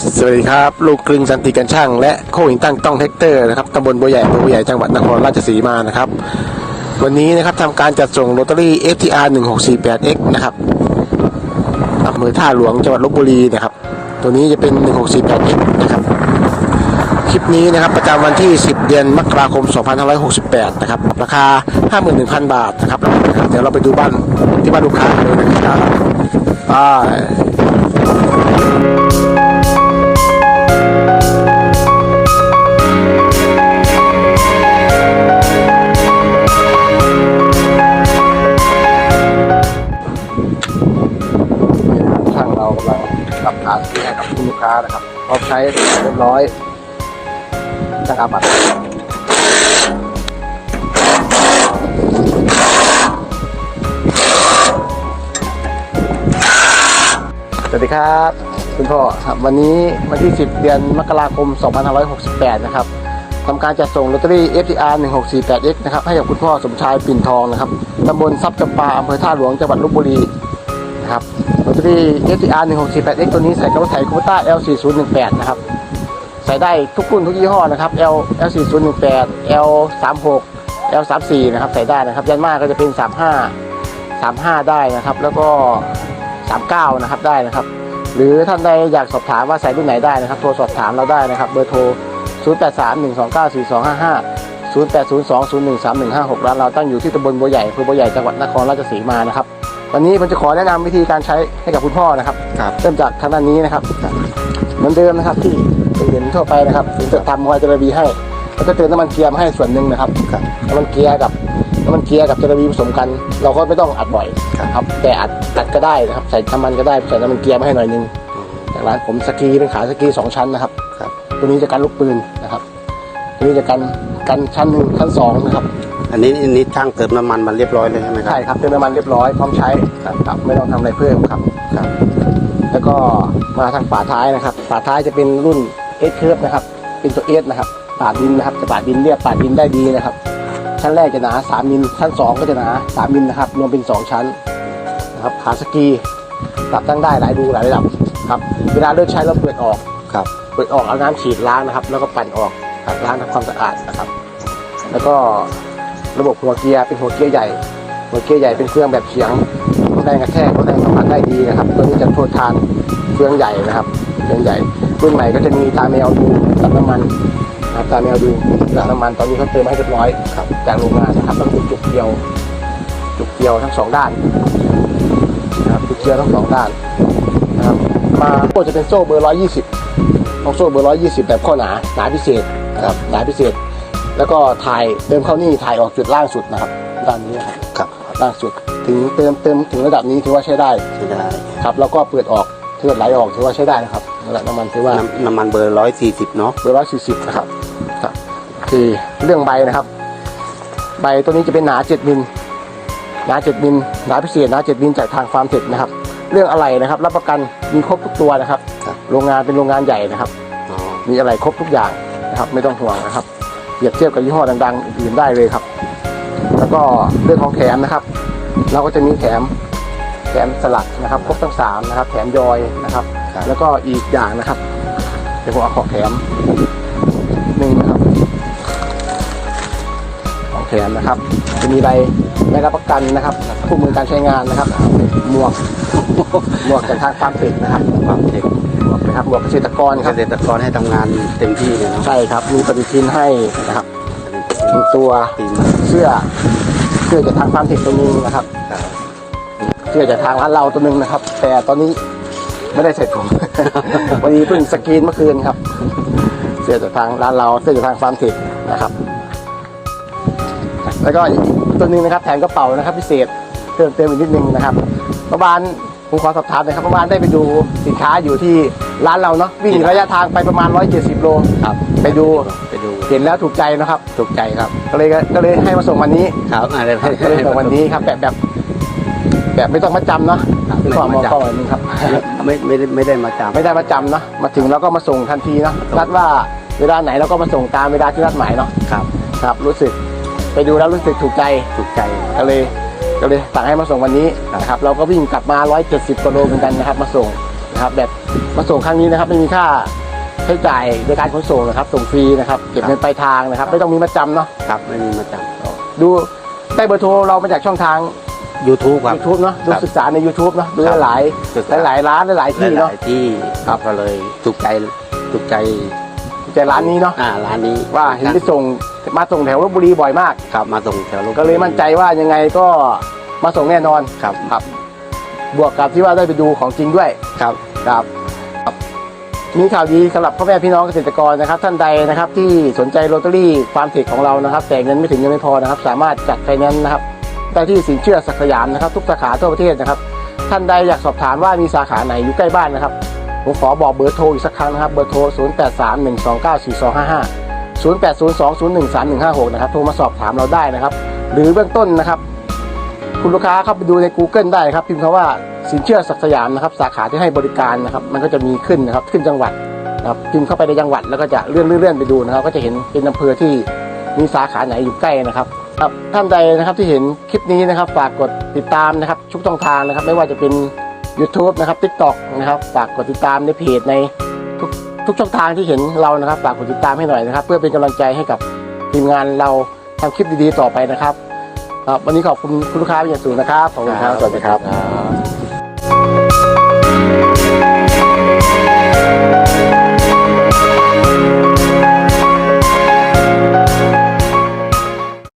สวัสดีครับ ลูกกลึงสันติกันช่าง และโคหินตั้งต้องแท็กเตอร์นะครับตำบลบัวใหญ่อำเภอบัวใหญ่จังหวัดนครราชสีมานะครับ วันนี้นะครับทำการจัดส่งลอตเตอรี่ FTR 1648X นะครับอำเภอท่าหลวงจังหวัดลบบุรีนะครับ ตัวนี้จะเป็น 1648X นะครับ คลิปนี้นะครับประจำวันที่ 10 เดือนมกราคม 2568 นะครับ ราคา 51,000 บาทนะครับ เดี๋ยวเราไปดูบ้านที่บ้านลูกค้าเลยนะครับไป ค้านะครับพร้อมใช้เรียบร้อยช่างอาบัตสวัสดีครับคุณพ่อครับวันนี้วันที่ 10 เดือนมกราคม 2568 นะครับทำการจัดส่งลอตเตอรี่ FTR 1648X นะครับให้กับคุณพ่อสมชายปิ่นทองนะครับตำบลทรัพย์จำปาอำเภอท่าหลวงจังหวัดลบบุรี นะครับลอตเตอรี่ STR 1648X ตัวนี้ใส่กระบะไถโควต้า L4018 นะครับ ใส่ได้ทุกรุ่นทุกยี่ห้อนะครับ L L4018 L36 L34 นะครับ ใส่ได้นะครับ ยันมากก็จะเป็น 35 35 ได้นะครับ แล้วก็ 39 นะครับได้นะครับ หรือท่านใดอยากสอบถามว่าใส่รุ่นไหนได้นะครับ โทรสอบถามเราได้นะครับ เบอร์โทร 0831294255 0802013156 ร้านเราตั้งอยู่ที่ตำบลบัวใหญ่อำเภอบัวใหญ่จังหวัดนครราชสีมานะครับ วันนี้ผมจะขอแนะนำวิธีการใช้ให้กับคุณพ่อนะครับครับเริ่มจากทางด้านนี้นะครับเหมือนเดิมนะครับที่เห็นทั่วไปนะครับถึงจะทำมอยเจระบีให้ แล้วก็เติมน้ำมันเกียร์มาให้ส่วนหนึ่งนะครับครับน้ำมันเกียร์กับน้ำมันเกียร์กับเจระบีผสมกัน เราก็ไม่ต้องอัดบ่อยครับครับแต่อัดอัดก็ได้นะครับ ใส่น้ำมันก็ได้ใส่น้ำมันเกียร์มาให้หน่อยหนึงจากร้านผมสกีเป็นขาสกีสองชั้นนะครับครับตัวนี้จะกันลูกปืนนะครับตัวนี้จะกันกันชั้นหนึ่งชั้นสองนะครับ อันนี้อันนี้ช่างเติมน้ำมันมาเรียบร้อยเลยใช่ไหมครับ ใช่ครับเติมน้ำมันเรียบร้อยพร้อมใช้ครับครับไม่ต้องทำอะไรเพิ่มครับ ครับ แล้วก็มาทางฝาท้ายนะครับ ฝาท้ายจะเป็นรุ่นเอสเคิร์ฟนะครับ เป็นตัวเอสนะครับปาดดินนะครับจะปาดดินเรียบปาดดินได้ดีนะครับ ชั้นแรกจะหนา3มิลชั้น 2 ก็จะหนา3มิลนะครับ รวมเป็น 2 ชั้นนะครับขาสกีปรับตั้งได้หลายดูหลายระดับครับเวลาเลิกใช้เราเปิดออกครับ เปิดออกเอาน้ำฉีดล้างนะครับ แล้วก็ปั่นออกครับล้างทำความสะอาดนะครับ แล้วก็ ระบบหัวเกียร์เป็นหัวเกียร์ใหญ่ หัวเกียร์ใหญ่เป็นเครื่องแบบเฉียงแรงกระแทกแรงสัมผัสได้ดีนะครับตัวนี้จะทษทานเครื่องใหญ่นะครับเครื่องใหญ่รุ่นใหม่ก็จะมีตาแมวดูกับน้ำมันนะครับตาแมวดูกับน้ำมันตอนนี้เขาเติมให้เรียบร้อยครับจากโรงงานนะครับก็คือจุกเดียว จุกเดียวทั้งสองด้านนะครับจุกเดียวทั้งสองด้านนะครับมาก็จะเป็นโซ่เบอร์ 120ของโซ่เบอร์ 120 แบบข้อหนาหนาพิเศษนะครับหนาพิเศษ แล้วก็ถ่ายเติมเข้านี่ถ่ายออกจุดล่างสุดนะครับด้านนี้นะครับครับล่างสุด ถึงเติมเติมถึงระดับนี้ถือว่าใช้ได้ใช้ได้ครับแล้วก็เปิดออกเลือดไหลออกถือว่าใช้ได้นะครับระดับน้ำมันถือว่าน้ำน้ำมันเบอร์ร้อยสี่สิบเนาะเบอร์ร้อยสี่สิบนะครับครับคือเรื่องใบนะครับ ใบตัวนี้จะเป็นหนาเจ็ดมิลหนาเจ็ดมิลหนาพิเศษหนาเจ็ดมิลจากทางฟาร์มเทคนะครับ เรื่องอะไรนะครับรับประกันมีครบทุกตัวนะครับครับโรงงานเป็นโรงงานใหญ่นะครับอ๋อมีอะไรครบทุกอย่างนะครับ ไม่ต้องห่วงนะครับ เปรียบเทียบกับยี่ห้อดังๆอื่นๆได้เลยครับ แล้วก็เรื่องของแถมนะครับ เราก็จะมีแถมแถมสลักนะครับครบทั้งสามนะครับ แถมยอยนะครับครับ แล้วก็อีกอย่างนะครับเดี๋ยวผมเอาของแถมหนึ่งนะครับของแถมนะครับ จะมีใบไม่รับประกันนะครับคู่มือการใช้งานนะครับหมวกหมวกจากทางฟาร์มเทคนะครับความเทคหมวก นะครับหมวกเกษตรกรคเกรับษตรกรให้ทำงานเต็มที่เลยเนาะใช่ครับมีปฏิทินให้นะครับมีตัวตีมเสื้อเสื้อจากทางฟาร์มเทคตัวหนึงนะครับ ครับเสื้อจากทางร้านเราตัวหนึงนะครับ แต่ตอนนี้ไม่ได้ใส่ถุง วันนี้เพิ่งสกรีนเมื่อคืนครับ เสื้อจากทางร้านเราเสื้อจากทางฟาร์มเทคนะครับ แล้วก็อีกตัวหนึงนะครับแถมกระเป๋านะครับ พิเศษเพิ่มเติมอีกนิดนึงนะครับเมื่อวาน ผมขอสอบถามหน่อยครับเมื่อวานได้ไปดูสินค้าอยู่ที่ร้านเราเนาะวิ่งระยะทางไปประมาณ 170 โล ครับไปดู ไปดูเห็นแล้วถูกใจนะครับ ถูกใจครับก็เลยก็เลยให้มาส่งวันนี้ครับอะไรก็เลยส่งวันนี้ครับแบบแบบแบบไม่ต้องมาจำเนาะครับพี่ไม่ขอต้องมองมาจำกล้องหน่อยนึงครับไม่ไม่ได้ไม่ได้มาจำไม่ได้มาจำเนาะมาถึงแล้วก็มาส่งทันทีเนาะนัดว่าเวลาไหนเราก็มาส่งตามเวลาที่นัดหมายเนาะครับ ครับรู้สึก ไปดูแล้วรู้สึกถูกใจถูกใจก็เลย ก็เลยสั่งให้มาส่งวันนี้นะครับเราก็วิ่งกลับมา 170กิโลเหมือนกันนะครับ มาส่งนะครับแบบมาส่งครั้งนี้นะครับไม่มีค่าใช้จ่ายในการขนส่งนะครับ ส่งฟรีนะครับเก็บเงินปลายทางนะครับ ไม่ต้องมีมาจำเนาะครับไม่มีมาจดูได้เบอร์โทรเรามาจากช่องทางำ YouTube ครับ YouTube เนาะดูครับศึกษาใน YouTube เนาะดูครับหลายศึกหษาลายหลายๆร้านหลายๆที่หเนาะลายๆที่ครับก็เลยถูกใจถูกใจ ใจร้านนี้เนาะอ่าร้านนี้ว่าเห็นไปส่งมาส่งแถวลบบุรีบ่อยมาก ครับมาส่งแถวลพบุรีก็เลยมั่นใจว่ายังไงก็มาส่งแน่นอนครับครับ บวกกับที่ว่าได้ไปดูของจริงด้วยครับครับครับมีข่าวดีสำหรับพ่อแม่พี่น้องเกษตรกรนะครับ ท่านใดนะครับ ที่สนใจโรตารี่ฟาร์มเทคของเรานะครับ แต่เงินไม่ถึงเงินไม่พอนะครับ สามารถจัดไฟแนนซ์นะครับได้ที่สินเชื่อศักดิ์สยามนะครับ ทุกสาขาทั่วประเทศนะครับ ท่านใดอยากสอบถามว่ามีสาขาไหนอยู่ใกล้บ้านนะครับ ผมขอบอกเบอร์โทรอีกสักครั้งนะครับ เบอร์โทร 0 8 3 1 2 9 4 2 5 5 0 8 0 2 0 1 3 1 5 6 นะครับ โทรมาสอบถามเราได้นะครับ หรือเบื้องต้นนะครับ คุณลูกค้าเข้าไปดูใน Google ได้ครับ พิมพ์คำว่าสินเชื่อศักสยามนะครับ สาขาที่ให้บริการนะครับ มันก็จะมีขึ้นนะครับ ขึ้นจังหวัดนะครับพิมพ์เข้าไปในจังหวัดแล้วก็จะเลื่อนเลื่อนๆไปดูนะครับ ก็จะเห็นเป็นอำเภอที่มีสาขาไหนอยู่ใกล้นะครับครับท่านใดนะครับที่เห็นคลิปนี้นะครับ ฝากกดติดตามนะครับทุกช่องทางนะครับ ไม่ว่าจะเป็น YouTube นะครับ TikTok นะครับฝากกดติดตามในเพจในทุกทุกช่องทางที่เห็นเรานะครับฝากกดติดตามให้หน่อยนะครับ เพื่อเป็นกำลังใจให้กับทีมงานเราทำคลิปดีๆต่อไปนะครับครับวันนี้ขอบคุณคุณลูกค้าเป็นอย่างสูงนะครับขอบคุณครับสวัสดีครับครับ